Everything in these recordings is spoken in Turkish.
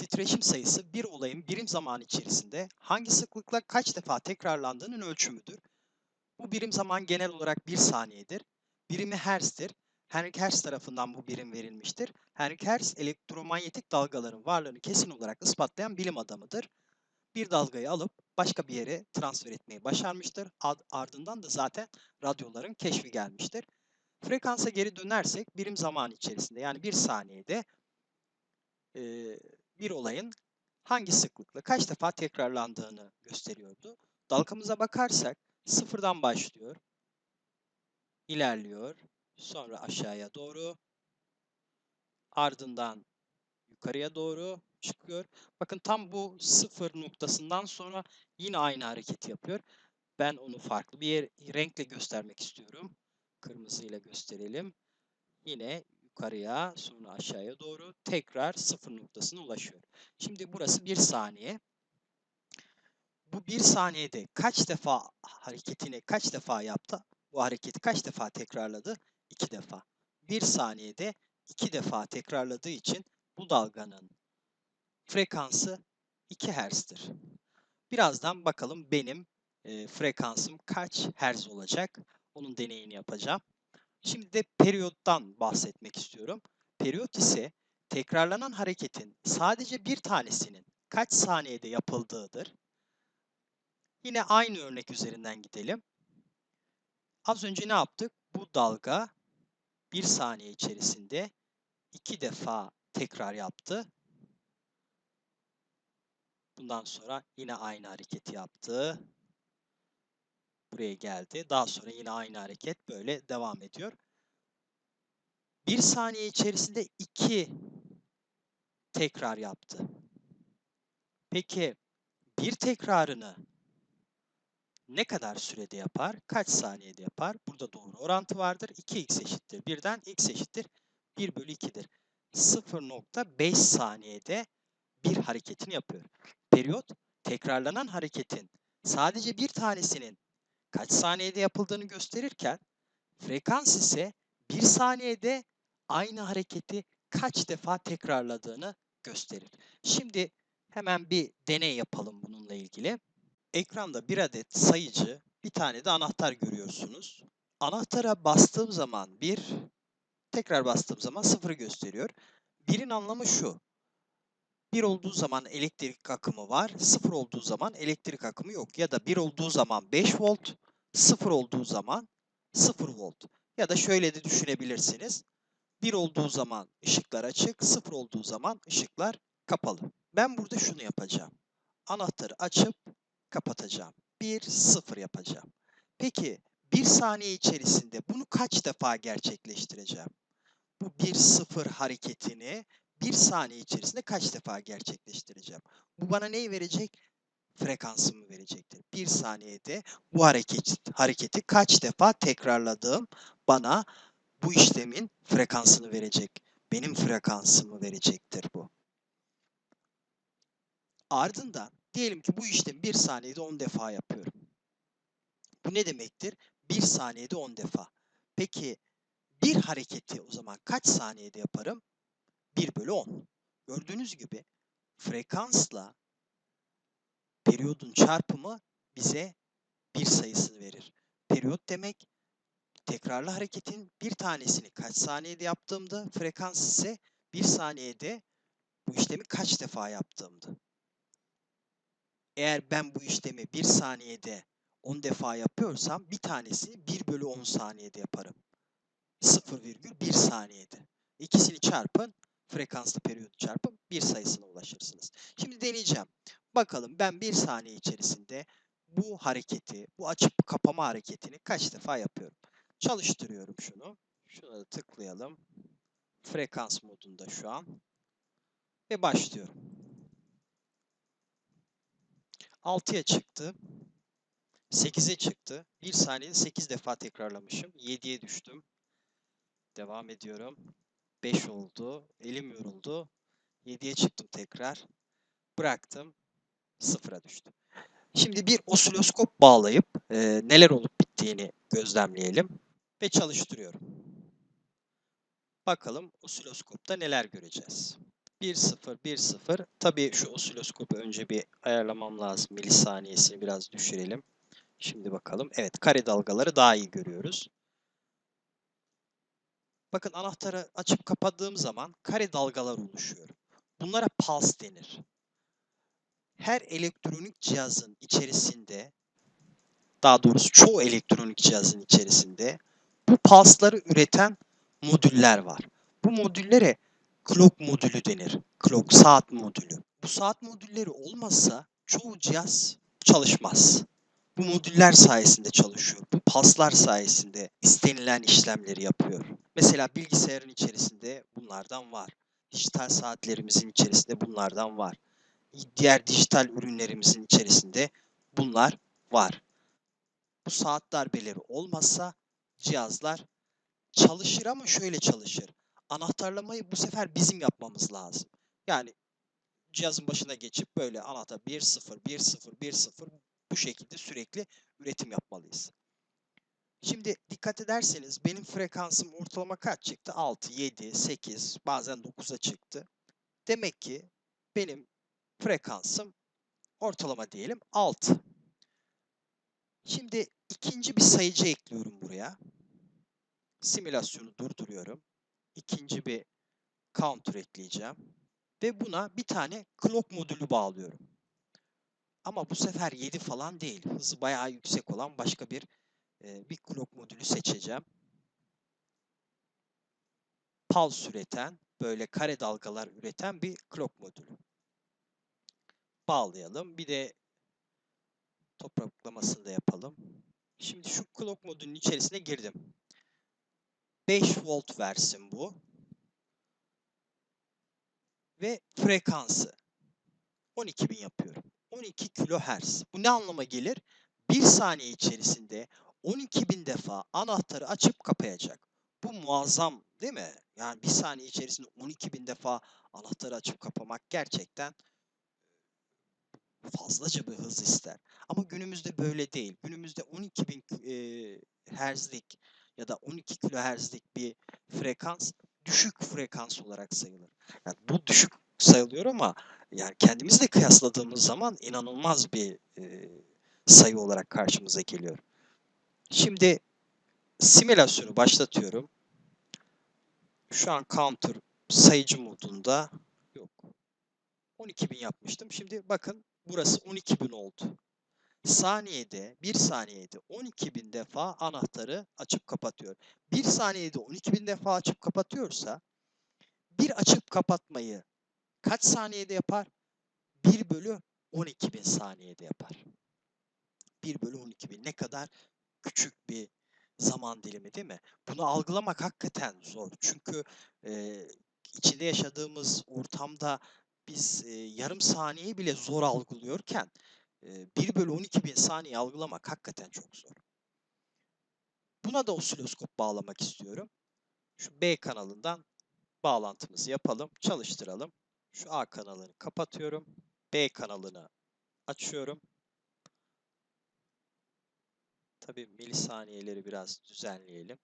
Titreşim sayısı bir olayın birim zaman içerisinde hangi sıklıkla kaç defa tekrarlandığının ölçümüdür. Bu birim zaman genel olarak 1 saniyedir. Birimi hertz'tir. Henry Hertz tarafından bu birim verilmiştir. Henry Hertz elektromanyetik dalgaların varlığını kesin olarak ispatlayan bilim adamıdır. Bir dalgayı alıp başka bir yere transfer etmeyi başarmıştır. Ardından da zaten radyoların keşfi gelmiştir. Frekansa geri dönersek birim zaman içerisinde yani bir saniyede e, bir olayın hangi sıklıkla kaç defa tekrarlandığını gösteriyordu. Dalgamıza bakarsak sıfırdan başlıyor, ilerliyor, sonra aşağıya doğru, ardından yukarıya doğru çıkıyor. Bakın tam bu sıfır noktasından sonra yine aynı hareketi yapıyor. Ben onu farklı bir yer, renkle göstermek istiyorum. Kırmızıyla gösterelim. Yine yukarıya sonra aşağıya doğru tekrar sıfır noktasına ulaşıyor. Şimdi burası bir saniye. Bu bir saniyede kaç defa hareketini kaç defa yaptı? Bu hareketi kaç defa tekrarladı? İki defa. Bir saniyede iki defa tekrarladığı için bu dalganın frekansı 2 Hz'tir. Birazdan bakalım benim e, frekansım kaç Hz olacak? Onun deneyini yapacağım. Şimdi de periyottan bahsetmek istiyorum. Periyot ise tekrarlanan hareketin sadece bir tanesinin kaç saniyede yapıldığıdır. Yine aynı örnek üzerinden gidelim. Az önce ne yaptık? Bu dalga bir saniye içerisinde iki defa tekrar yaptı. Bundan sonra yine aynı hareketi yaptı. Buraya geldi. Daha sonra yine aynı hareket böyle devam ediyor. Bir saniye içerisinde iki tekrar yaptı. Peki bir tekrarını ne kadar sürede yapar? Kaç saniyede yapar? Burada doğru orantı vardır. 2x eşittir. Birden x eşittir. 1 bölü 2'dir. 0.5 saniyede bir hareketini yapıyor. Periyot tekrarlanan hareketin sadece bir tanesinin kaç saniyede yapıldığını gösterirken frekans ise bir saniyede aynı hareketi kaç defa tekrarladığını gösterir. Şimdi hemen bir deney yapalım bununla ilgili. Ekranda bir adet sayıcı, bir tane de anahtar görüyorsunuz. Anahtara bastığım zaman bir, tekrar bastığım zaman sıfır gösteriyor. Birin anlamı şu. 1 olduğu zaman elektrik akımı var, 0 olduğu zaman elektrik akımı yok. Ya da 1 olduğu zaman 5 volt, 0 olduğu zaman 0 volt. Ya da şöyle de düşünebilirsiniz. 1 olduğu zaman ışıklar açık, 0 olduğu zaman ışıklar kapalı. Ben burada şunu yapacağım. Anahtarı açıp kapatacağım. 1, 0 yapacağım. Peki 1 saniye içerisinde bunu kaç defa gerçekleştireceğim? Bu 1, 0 hareketini bir saniye içerisinde kaç defa gerçekleştireceğim? Bu bana neyi verecek? Frekansımı verecektir. Bir saniyede bu hareket, hareketi kaç defa tekrarladığım bana bu işlemin frekansını verecek. Benim frekansımı verecektir bu. Ardından diyelim ki bu işlemi bir saniyede 10 defa yapıyorum. Bu ne demektir? Bir saniyede 10 defa. Peki bir hareketi o zaman kaç saniyede yaparım? 1 bölü 10. Gördüğünüz gibi frekansla periyodun çarpımı bize bir sayısını verir. Periyot demek tekrarlı hareketin bir tanesini kaç saniyede yaptığımda, frekans ise bir saniyede bu işlemi kaç defa yaptığımdı. Eğer ben bu işlemi bir saniyede 10 defa yapıyorsam bir tanesini 1 bölü 10 saniyede yaparım. 0,1 saniyede. İkisini çarpın frekanslı periyot çarpı bir sayısına ulaşırsınız. Şimdi deneyeceğim. Bakalım ben bir saniye içerisinde bu hareketi, bu açıp kapama hareketini kaç defa yapıyorum. Çalıştırıyorum şunu. Şuna da tıklayalım. Frekans modunda şu an. Ve başlıyorum. 6'ya çıktı. 8'e çıktı. 1 saniyede 8 defa tekrarlamışım. 7'ye düştüm. Devam ediyorum. 5 oldu. Elim yoruldu. 7'ye çıktım tekrar. Bıraktım. 0'a düştüm. Şimdi bir osiloskop bağlayıp e, neler olup bittiğini gözlemleyelim ve çalıştırıyorum. Bakalım osiloskopta neler göreceğiz. 1-0, 1-0. Tabii şu osiloskopu önce bir ayarlamam lazım. Milisaniyesini biraz düşürelim. Şimdi bakalım. Evet, kare dalgaları daha iyi görüyoruz. Bakın anahtarı açıp kapattığım zaman kare dalgalar oluşuyor. Bunlara pulse denir. Her elektronik cihazın içerisinde, daha doğrusu çoğu elektronik cihazın içerisinde bu pulse'ları üreten modüller var. Bu modüllere clock modülü denir. Clock saat modülü. Bu saat modülleri olmazsa çoğu cihaz çalışmaz. Bu modüller sayesinde çalışıyor. Bu paslar sayesinde istenilen işlemleri yapıyor. Mesela bilgisayarın içerisinde bunlardan var. Dijital saatlerimizin içerisinde bunlardan var. Diğer dijital ürünlerimizin içerisinde bunlar var. Bu saat darbeleri olmazsa cihazlar çalışır ama şöyle çalışır. Anahtarlamayı bu sefer bizim yapmamız lazım. Yani cihazın başına geçip böyle anahtar 1-0, 1-0, 1-0 bu şekilde sürekli üretim yapmalıyız. Şimdi dikkat ederseniz benim frekansım ortalama kaç çıktı? 6, 7, 8, bazen 9'a çıktı. Demek ki benim frekansım ortalama diyelim 6. Şimdi ikinci bir sayıcı ekliyorum buraya. Simülasyonu durduruyorum. İkinci bir counter ekleyeceğim. Ve buna bir tane clock modülü bağlıyorum. Ama bu sefer 7 falan değil. Hızı bayağı yüksek olan başka bir e, bir clock modülü seçeceğim. Pulse üreten, böyle kare dalgalar üreten bir clock modülü. Bağlayalım. Bir de topraklamasını da yapalım. Şimdi şu clock modülünün içerisine girdim. 5 volt versin bu. Ve frekansı 12.000 yapıyorum. 12 kilohertz. Bu ne anlama gelir? Bir saniye içerisinde 12 bin defa anahtarı açıp kapayacak. Bu muazzam değil mi? Yani bir saniye içerisinde 12 bin defa anahtarı açıp kapamak gerçekten fazlaca bir hız ister. Ama günümüzde böyle değil. Günümüzde 12 bin e, herzlik ya da 12 kilohertzlik bir frekans düşük frekans olarak sayılır. Yani bu düşük sayılıyor ama yani kendimizle kıyasladığımız zaman inanılmaz bir e, sayı olarak karşımıza geliyor. Şimdi simülasyonu başlatıyorum. Şu an counter sayıcı modunda yok. 12.000 yapmıştım. Şimdi bakın burası 12.000 oldu. Saniyede, bir saniyede 12.000 defa anahtarı açıp kapatıyor. Bir saniyede 12.000 defa açıp kapatıyorsa bir açıp kapatmayı kaç saniyede yapar? 1 bölü 12.000 saniyede yapar. 1 bölü 12.000 ne kadar küçük bir zaman dilimi değil mi? Bunu algılamak hakikaten zor. Çünkü e, içinde yaşadığımız ortamda biz e, yarım saniyeyi bile zor algılıyorken e, 1 bölü 12 bin saniye algılamak hakikaten çok zor. Buna da osiloskop bağlamak istiyorum. Şu B kanalından bağlantımızı yapalım, çalıştıralım. Şu A kanalını kapatıyorum. B kanalını açıyorum. Tabii milisaniyeleri biraz düzenleyelim.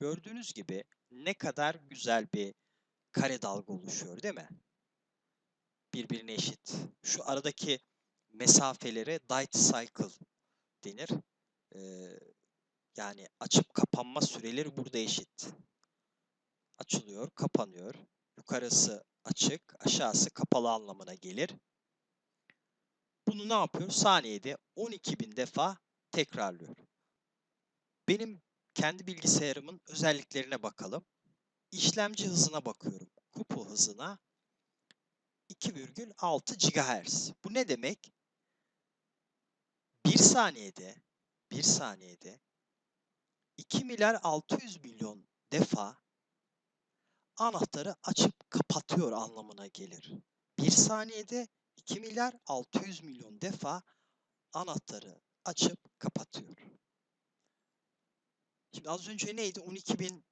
Gördüğünüz gibi ne kadar güzel bir kare dalga oluşuyor değil mi? Birbirine eşit. Şu aradaki mesafelere dight cycle denir. Ee, yani açıp kapanma süreleri burada eşit. Açılıyor, kapanıyor. Yukarısı açık, aşağısı kapalı anlamına gelir. Bunu ne yapıyor? Saniyede 12.000 defa tekrarlıyor. Benim kendi bilgisayarımın özelliklerine bakalım. İşlemci hızına bakıyorum. Kupu hızına 2,6 GHz. Bu ne demek? Bir saniyede, bir saniyede 2 milyar 600 milyon defa anahtarı açıp kapatıyor anlamına gelir. Bir saniyede 2 milyar 600 milyon defa anahtarı açıp kapatıyor. Şimdi az önce neydi? 12.000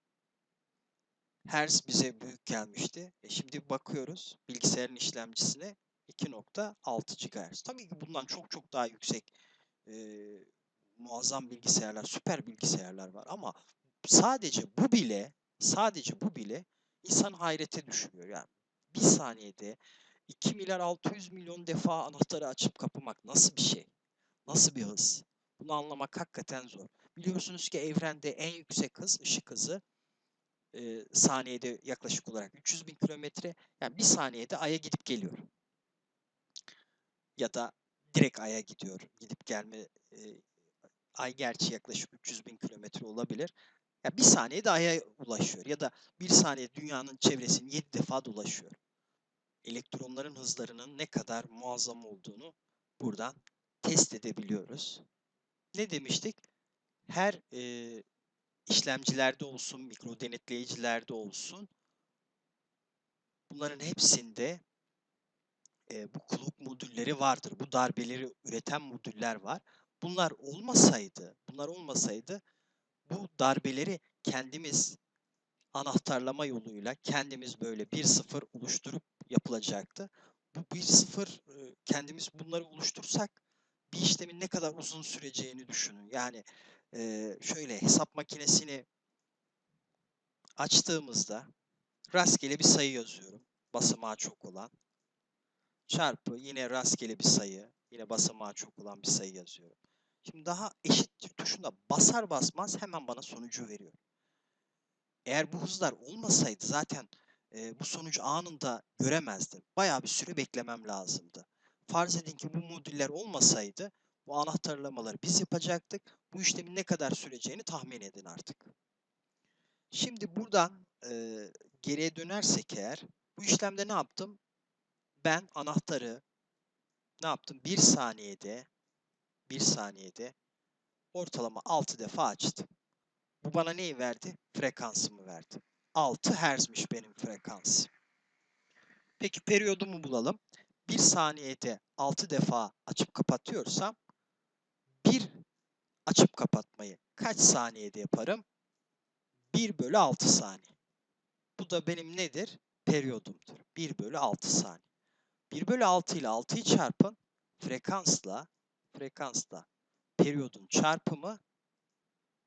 Hz bize büyük gelmişti. E şimdi bakıyoruz bilgisayarın işlemcisine 2.6 GHz. Tabii ki bundan çok çok daha yüksek e, muazzam bilgisayarlar, süper bilgisayarlar var ama sadece bu bile sadece bu bile insan hayrete düşürüyor. Yani bir saniyede 2 milyar 600 milyon defa anahtarı açıp kapamak nasıl bir şey? Nasıl bir hız? Bunu anlamak hakikaten zor. Biliyorsunuz ki evrende en yüksek hız ışık hızı e, saniyede yaklaşık olarak 300 bin kilometre. Yani bir saniyede Ay'a gidip geliyor. Ya da direkt Ay'a gidiyor. Gidip gelme e, Ay gerçi yaklaşık 300 bin kilometre olabilir. Ya bir saniyede Ay'a ulaşıyor. Ya da bir saniye dünyanın çevresini 7 defa dolaşıyor. Elektronların hızlarının ne kadar muazzam olduğunu buradan test edebiliyoruz. Ne demiştik? Her e, işlemcilerde olsun, mikro denetleyicilerde olsun bunların hepsinde e, bu clock modülleri vardır. Bu darbeleri üreten modüller var. Bunlar olmasaydı, bunlar olmasaydı bu darbeleri kendimiz anahtarlama yoluyla kendimiz böyle 1-0 oluşturup yapılacaktı. Bu 1-0 kendimiz bunları oluştursak bir işlemin ne kadar uzun süreceğini düşünün. Yani şöyle hesap makinesini açtığımızda rastgele bir sayı yazıyorum. Basamağı çok olan. Çarpı yine rastgele bir sayı. Yine basamağı çok olan bir sayı yazıyorum. Şimdi daha eşittir tuşuna basar basmaz hemen bana sonucu veriyor. Eğer bu hızlar olmasaydı zaten e, bu sonucu anında göremezdim. Bayağı bir süre beklemem lazımdı. Farz edin ki bu modüller olmasaydı bu anahtarlamaları biz yapacaktık. Bu işlemin ne kadar süreceğini tahmin edin artık. Şimdi buradan e, geriye dönersek eğer bu işlemde ne yaptım? Ben anahtarı ne yaptım? Bir saniyede bir saniyede ortalama 6 defa açtım. Bu bana neyi verdi? Frekansımı verdi. 6 Hz'miş benim frekansım. Peki periyodumu bulalım. 1 saniyede 6 defa açıp kapatıyorsam bir açıp kapatmayı kaç saniyede yaparım? 1 bölü 6 saniye. Bu da benim nedir? Periyodumdur. 1 bölü 6 saniye. 1 bölü 6 ile 6'yı çarpın. Frekansla frekansla periyodun çarpımı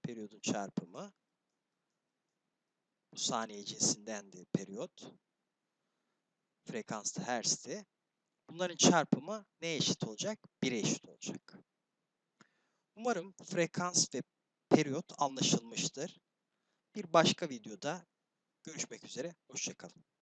periyodun çarpımı bu saniye cinsindendi periyot. Frekans da hertz'ti. Bunların çarpımı neye eşit olacak? 1'e eşit olacak. Umarım frekans ve periyot anlaşılmıştır. Bir başka videoda görüşmek üzere. Hoşçakalın.